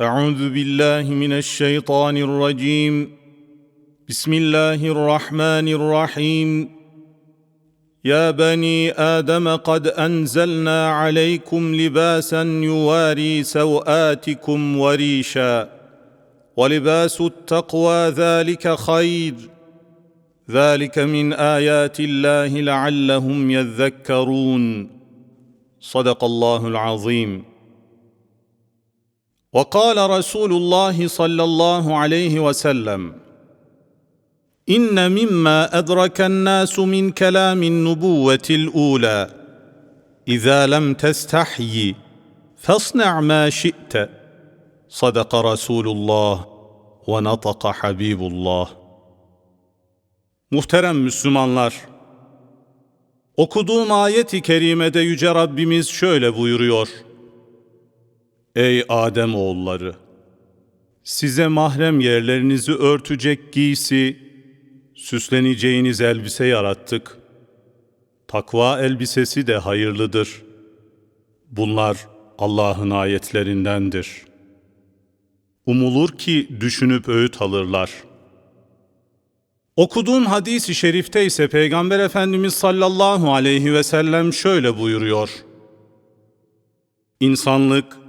أعوذ بالله من الشيطان الرجيم. بسم الله الرحمن الرحيم. يا بني آدم قد أنزلنا عليكم لباسا يواري سوآتكم وريشا. ولباس التقوى ذلك خير. ذلك من آيات الله لعلهم يذكرون. صدق الله العظيم. وقال رسول الله صلى الله عليه وسلم ان مما ادرك الناس من كلام النبوه الاولى اذا لم تستحي فاصنع ما شئت صدق رسول الله ونطق حبيب الله Muhterem Müslümanlar, okuduğum ayet-i kerimede Yüce Rabbimiz şöyle buyuruyor. Ey Adem oğulları! Size mahrem yerlerinizi örtecek giysi, süsleneceğiniz elbise yarattık. Takva elbisesi de hayırlıdır. Bunlar Allah'ın ayetlerindendir. Umulur ki düşünüp öğüt alırlar. Okuduğum hadis-i şerifte ise Peygamber Efendimiz sallallahu aleyhi ve sellem şöyle buyuruyor. İnsanlık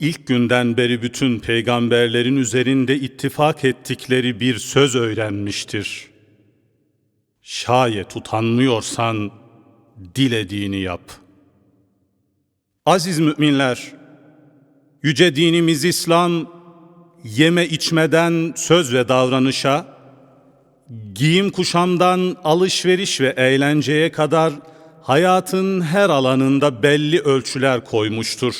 ilk günden beri bütün peygamberlerin üzerinde ittifak ettikleri bir söz öğrenmiştir. Şayet utanmıyorsan dilediğini yap. Aziz müminler, yüce dinimiz İslam yeme içmeden söz ve davranışa, giyim kuşamdan alışveriş ve eğlenceye kadar hayatın her alanında belli ölçüler koymuştur.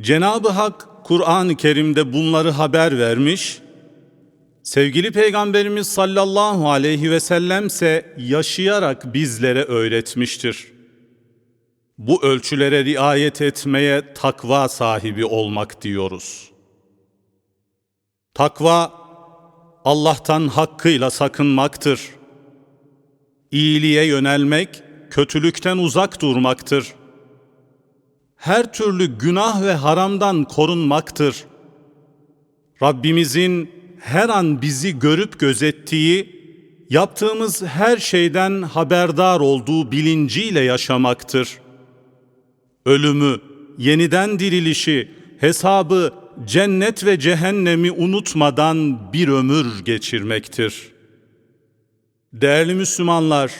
Cenab-ı Hak Kur'an-ı Kerim'de bunları haber vermiş, sevgili Peygamberimiz sallallahu aleyhi ve sellemse yaşayarak bizlere öğretmiştir. Bu ölçülere riayet etmeye takva sahibi olmak diyoruz. Takva, Allah'tan hakkıyla sakınmaktır. İyiliğe yönelmek, kötülükten uzak durmaktır. Her türlü günah ve haramdan korunmaktır. Rabbimizin her an bizi görüp gözettiği, yaptığımız her şeyden haberdar olduğu bilinciyle yaşamaktır. Ölümü, yeniden dirilişi, hesabı, cennet ve cehennemi unutmadan bir ömür geçirmektir. Değerli Müslümanlar,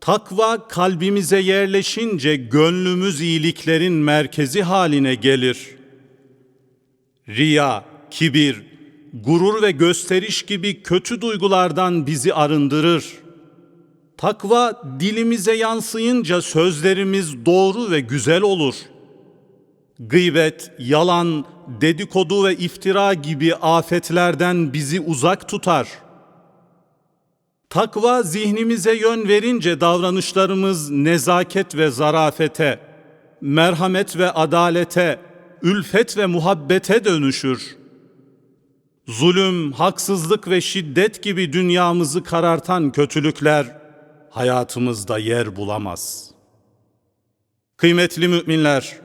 takva kalbimize yerleşince gönlümüz iyiliklerin merkezi haline gelir. Riya, kibir, gurur ve gösteriş gibi kötü duygulardan bizi arındırır. Takva dilimize yansıyınca sözlerimiz doğru ve güzel olur.'' Gıybet, yalan, dedikodu ve iftira gibi afetlerden bizi uzak tutar. Takva zihnimize yön verince davranışlarımız nezaket ve zarafete, merhamet ve adalete, ülfet ve muhabbete dönüşür. Zulüm, haksızlık ve şiddet gibi dünyamızı karartan kötülükler hayatımızda yer bulamaz. Kıymetli müminler,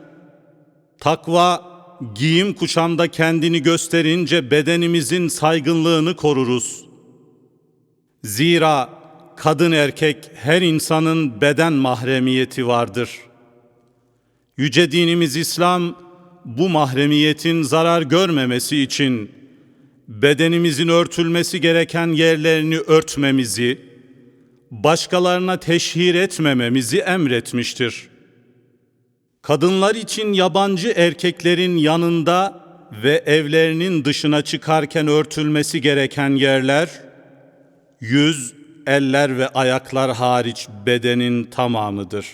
Takva giyim kuşamda kendini gösterince bedenimizin saygınlığını koruruz. Zira kadın erkek her insanın beden mahremiyeti vardır. Yüce dinimiz İslam bu mahremiyetin zarar görmemesi için bedenimizin örtülmesi gereken yerlerini örtmemizi, başkalarına teşhir etmememizi emretmiştir.'' kadınlar için yabancı erkeklerin yanında ve evlerinin dışına çıkarken örtülmesi gereken yerler, yüz, eller ve ayaklar hariç bedenin tamamıdır.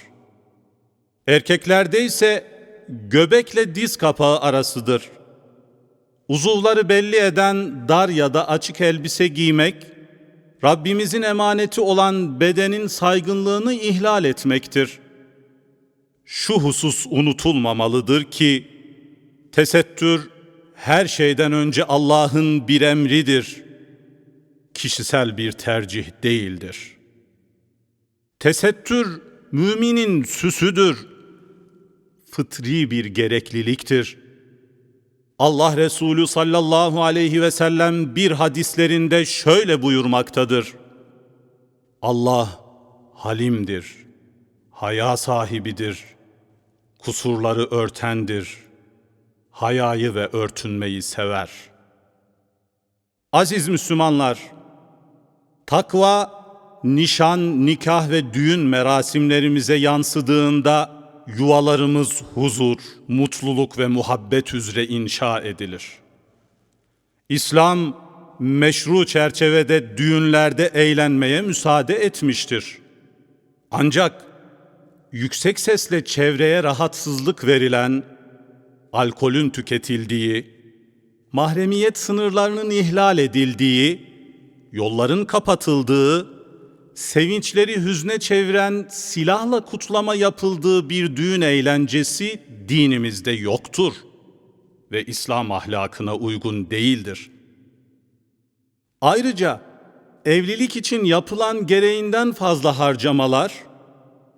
Erkeklerde ise göbekle diz kapağı arasıdır. Uzuvları belli eden dar ya da açık elbise giymek, Rabbimizin emaneti olan bedenin saygınlığını ihlal etmektir.'' şu husus unutulmamalıdır ki tesettür her şeyden önce Allah'ın bir emridir. Kişisel bir tercih değildir. Tesettür müminin süsüdür. Fıtri bir gerekliliktir. Allah Resulü sallallahu aleyhi ve sellem bir hadislerinde şöyle buyurmaktadır. Allah halimdir, haya sahibidir, kusurları örtendir, hayayı ve örtünmeyi sever. Aziz Müslümanlar, takva nişan, nikah ve düğün merasimlerimize yansıdığında yuvalarımız huzur, mutluluk ve muhabbet üzere inşa edilir. İslam meşru çerçevede düğünlerde eğlenmeye müsaade etmiştir. Ancak yüksek sesle çevreye rahatsızlık verilen, alkolün tüketildiği, mahremiyet sınırlarının ihlal edildiği, yolların kapatıldığı, sevinçleri hüzne çeviren silahla kutlama yapıldığı bir düğün eğlencesi dinimizde yoktur ve İslam ahlakına uygun değildir. Ayrıca evlilik için yapılan gereğinden fazla harcamalar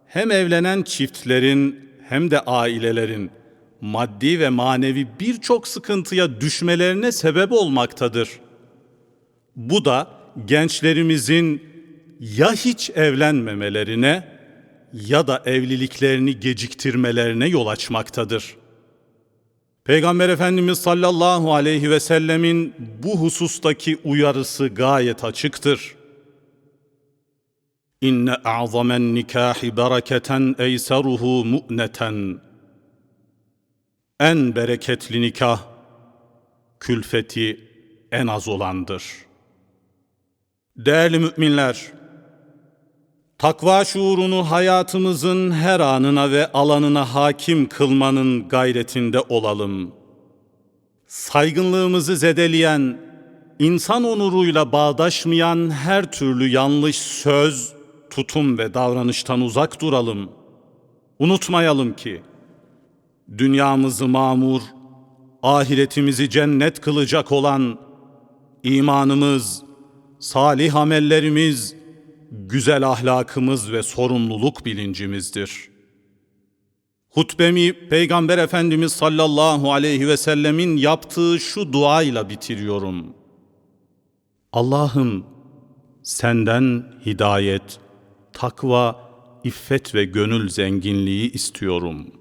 hem evlenen çiftlerin hem de ailelerin maddi ve manevi birçok sıkıntıya düşmelerine sebep olmaktadır. Bu da gençlerimizin ya hiç evlenmemelerine ya da evliliklerini geciktirmelerine yol açmaktadır. Peygamber Efendimiz sallallahu aleyhi ve sellemin bu husustaki uyarısı gayet açıktır. İnne a'zamen nikahi bereketen eyseruhu mu'neten. En bereketli nikah, külfeti en az olandır. Değerli müminler, takva şuurunu hayatımızın her anına ve alanına hakim kılmanın gayretinde olalım. Saygınlığımızı zedeleyen, insan onuruyla bağdaşmayan her türlü yanlış söz, tutum ve davranıştan uzak duralım. Unutmayalım ki, dünyamızı mamur, ahiretimizi cennet kılacak olan imanımız, salih amellerimiz, güzel ahlakımız ve sorumluluk bilincimizdir. Hutbemi Peygamber Efendimiz sallallahu aleyhi ve sellemin yaptığı şu duayla bitiriyorum. Allah'ım senden hidayet, takva, iffet ve gönül zenginliği istiyorum.''